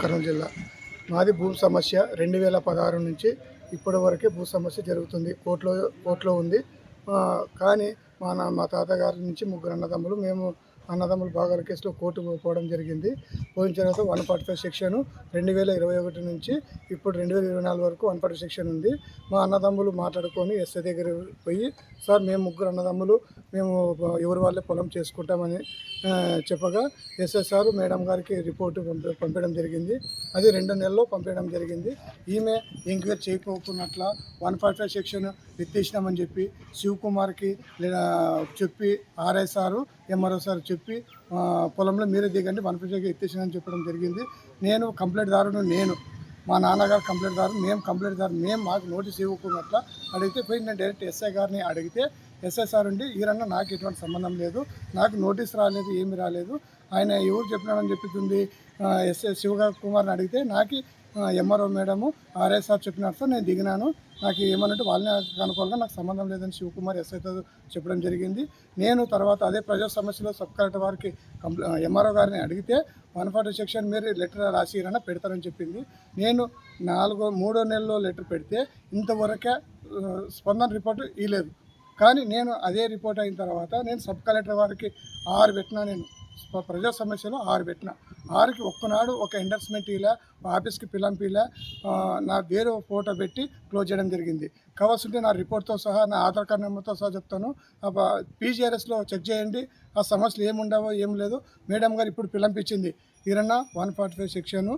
కర్నూలు జిల్లా. మాది భూ సమస్య రెండు వేల పదహారు నుంచి ఇప్పటి వరకే భూ సమస్య జరుగుతుంది. కోర్టులో కోర్టులో ఉంది. కానీ మా నా మా తాతగారి నుంచి ముగ్గురు అన్నదమ్ములు మేము అన్నదమ్ములు భాగాల కేసులో కోర్టు పోవడం జరిగింది. పోయిన తర్వాత వన్ ఫార్టీ ఫైవ్ సెక్షన్ రెండు వేల ఇరవై ఒకటి నుంచి ఇప్పుడు రెండు వేల ఇరవై నాలుగు వరకు వన్ ఫార్టీ సెక్షన్ ఉంది. మా అన్నదమ్ములు మాట్లాడుకొని ఎస్ఐ దగ్గర పోయి సార్ మేము ముగ్గురు అన్నదమ్ములు మేము ఎవరి వాళ్ళే పొలం చేసుకుంటామని చెప్పగా ఎస్ఎస్ఆర్ మేడం గారికి రిపోర్టు పంప పంపడం జరిగింది. అది రెండు నెలల్లో పంపించడం జరిగింది. ఈమె ఎంక్వైరీ చేయకపోకున్నట్ల వన్ ఫార్టీ ఫైవ్ సెక్షన్ ఎత్తేసినామని చెప్పి శివకుమార్కి చెప్పి ఆర్ఐ సారు ఎంఆర్ఓ సార్ చెప్పి పొలంలో మీరే దిగండి వన్ ఫార్టీ ఎత్తేసినామని చెప్పడం జరిగింది. నేను కంప్లైంట్ దారుడు నేను. మా నాన్నగారు కంప్లైంట్ దారు మేము కంప్లైంట్ దారు మేము మాకు నోటీస్ ఇవ్వకున్నట్ల అడిగితే పోయి నేను డైరెక్ట్ ఎస్ఐ గారిని అడిగితే ఎస్ఐ సార్ ఉండి ఈరన్న నాకు ఎటువంటి సంబంధం లేదు. నాకు నోటీస్ రాలేదు ఏమి రాలేదు. ఆయన ఎవరు చెప్పినాడని చెప్తుంది ఎస్ఐ శివ కుమార్ని అడిగితే నాకు ఎంఆర్ఓ మేడము ఆర్ఎస్ఆర్ సార్ చెప్పినట్టు నేను దిగినాను. నాకు ఏమన్నట్టు వాళ్ళని కనుక్కోగా నాకు సంబంధం లేదని శివకుమార్ ఎస్ఐతో చెప్పడం జరిగింది. నేను తర్వాత అదే ప్రజా సమస్యలో సబ్ కలెక్టర్ వారికి కంప్లై ఎంఆర్ఓ గారిని అడిగితే వన్ ఫార్టీ సెక్షన్ మీరు లెటర్ రాసి ఇరన్నా పెడతారని చెప్పింది. నేను నాలుగో మూడో నెలలో లెటర్ పెడితే ఇంతవరకే స్పందన రిపోర్ట్ ఇవ్వలేదు కానీ నేను అదే రిపోర్ట్ అయిన తర్వాత నేను సబ్ కలెక్టర్ వారికి ఆరు పెట్టినా నేను. ప్రజా సమస్యలో ఆరు పెట్టిన. ఆరుకి ఒక్కనాడు ఒక ఎండర్స్మెంట్ ఇలా ఆఫీస్కి పిలంపిలా నా వేరే ఫోటో పెట్టి క్లోజ్ చేయడం జరిగింది. కావాల్సింటే నా రిపోర్ట్తో సహా నా ఆధార్ కార్డ్ నెంబర్తో సహా చెప్తాను. పీజీఆర్ఎస్లో చెక్ చేయండి. ఆ సమస్యలు ఏముండవో ఏం లేదు. మేడం గారు ఇప్పుడు పిలంపించింది Eeranna one forty five section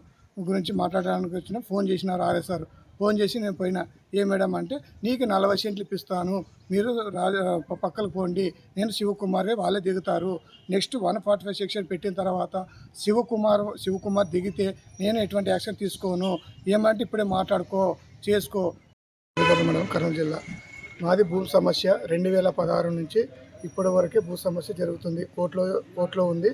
గురించి మాట్లాడడానికి వచ్చిన ఫోన్ చేసినారు ఆర్ఎస్ఆర్. ఫోన్ చేసి నేను పోయినా. ఏ మేడం అంటే నీకు నలభై సెంట్లు ఇప్పిస్తాను. మీరు రాజ పక్కకు పోండి. నేను శివకుమారే వాళ్ళే దిగుతారు. Next one forty five section పెట్టిన తర్వాత శివకుమార్ శివకుమార్ దిగితే నేను ఎటువంటి యాక్షన్ తీసుకోను. ఏమంటే ఇప్పుడే మాట్లాడుకో చేసుకో. మేడం కర్నూలు జిల్లా. మాది భూ సమస్య రెండు వేల పదహారు నుంచి ఇప్పటి వరకే భూ సమస్య జరుగుతుంది. కోర్టులో కోర్టులో ఉంది.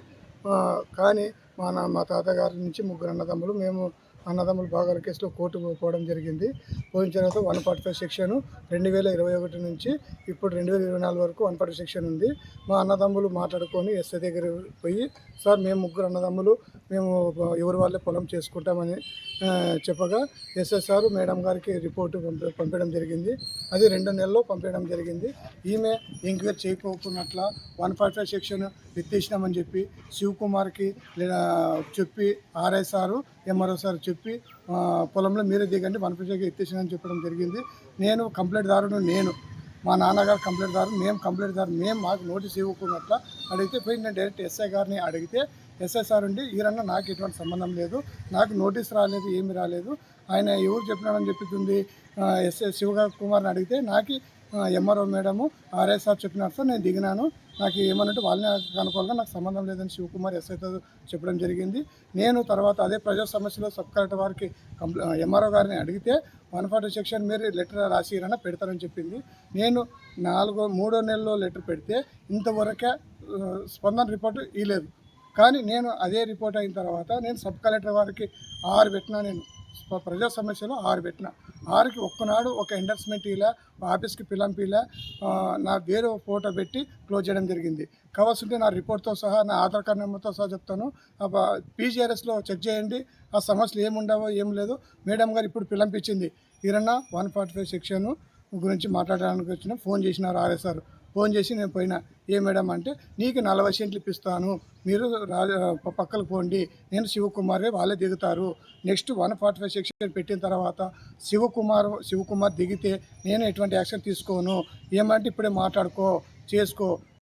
కానీ మా నా మా తాతగారి నుంచి ముగ్గురు అన్నదమ్ములు మేము అన్నదమ్ములు భాగాల కేసులో కోర్టు పోవడం జరిగింది. పోయిన తర్వాత వన్ ఫార్టీ ఫైవ్ సెక్షన్ రెండు వేల ఇరవై ఒకటి నుంచి ఇప్పుడు రెండు వేల ఇరవై నాలుగు వరకు వన్ ఫార్టీ సెక్షన్ ఉంది. మా అన్నదమ్ములు మాట్లాడుకొని ఎస్ఐ దగ్గర పోయి సార్ మేము ముగ్గురు అన్నదమ్ములు మేము ఎవరి వాళ్ళే పొలం చేసుకుంటామని చెప్పగా ఎస్ఐ సార్ మేడం గారికి రిపోర్టు పంపించడం జరిగింది. అది రెండు నెలల్లో పంపించడం జరిగింది. ఈమె ఎంక్వైరీ చేయకపోకున్నట్ల వన్ ఫార్టీ ఫైవ్ సెక్షన్ ఎత్తేసినామని చెప్పి శివకుమార్కి లేదా చెప్పి ఆర్ఐ సారు ఎంఆర్ఓ సార్ చెప్పి చెప్పి పొలంలో మీరే దిగండి వన్ ఫార్టీ చెప్పడం జరిగింది. నేను కంప్లైంట్ దారుడు నేను. మా నాన్నగారు కంప్లైంట్ దారు మేము కంప్లైంట్ దారు మేము మాకు నోటీస్ ఇవ్వకున్నట్ల అడిగితే పోయి నేను డైరెక్ట్ ఎస్ఐ గారిని అడిగితే ఎస్ఐ సార్ ఉండి ఈరన్న నాకు ఎటువంటి సంబంధం లేదు నాకు నోటీస్ రాలేదు ఏమి రాలేదు ఆయన ఎవరు చెప్పినాడని చెప్తుంది ఎస్ఐ శివ కుమార్ని అడిగితే నాకు ఎంఆర్ఓ మేడము ఆర్ఐ సార్ చెప్పినట్టు నేను దిగినాను. నాకు ఏమన్నట్టు వాళ్ళని కనుకోవాలిగా నాకు సంబంధం లేదని శివకుమార్ ఎస్ఐతో చెప్పడం జరిగింది. నేను తర్వాత అదే ప్రజా సమస్యలో సబ్ కలెక్టర్ వారికి ఎంఆర్ఓ గారిని అడిగితే వన్ ఫార్టీ సెక్షన్ మీరు లెటర్ రాసిరన్నా పెడతారని చెప్పింది. నేను నాలుగో మూడో నెలలో లెటర్ పెడితే ఇంతవరకే స్పందన రిపోర్ట్ ఇవ్వలేదు కానీ నేను అదే రిపోర్ట్ అయిన తర్వాత నేను సబ్ కలెక్టర్ వారికి ఆరు పెట్టినా నేను. ప్రజా సమస్యలో ఆరు పెట్టిన. ఆరుకి ఒక్కనాడు ఒక ఎండర్స్మెంట్ ఇలా ఆఫీస్కి పిలంపిలా నా వేరే ఫోటో పెట్టి క్లోజ్ చేయడం జరిగింది. కావాల్సింటే నా రిపోర్ట్తో సహా నా ఆధార్ కార్డ్ నెంబర్తో సహా చెప్తాను. పీజీఆర్ఎస్లో చెక్ చేయండి. ఆ సమస్యలు ఏముండవో ఏం లేదు. మేడం గారు ఇప్పుడు పిలంపించింది Eeranna one forty five section గురించి మాట్లాడడానికి వచ్చిన ఫోన్ చేసినారు ఆర్ఎస్ఆర్. ఫోన్ చేసి నేను పోయినా ఏ మేడం అంటే నీకు నలభై సెంట్లు ఇప్పిస్తాను మీరు రాజ పక్కకు పోండి నేను శివకుమారే వాళ్ళే దిగుతారు. Next one forty five section పెట్టిన తర్వాత శివకుమార్ శివకుమార్ దిగితే నేను ఎటువంటి యాక్షన్ తీసుకోను. ఏమంటే ఇప్పుడే మాట్లాడుకో చేసుకో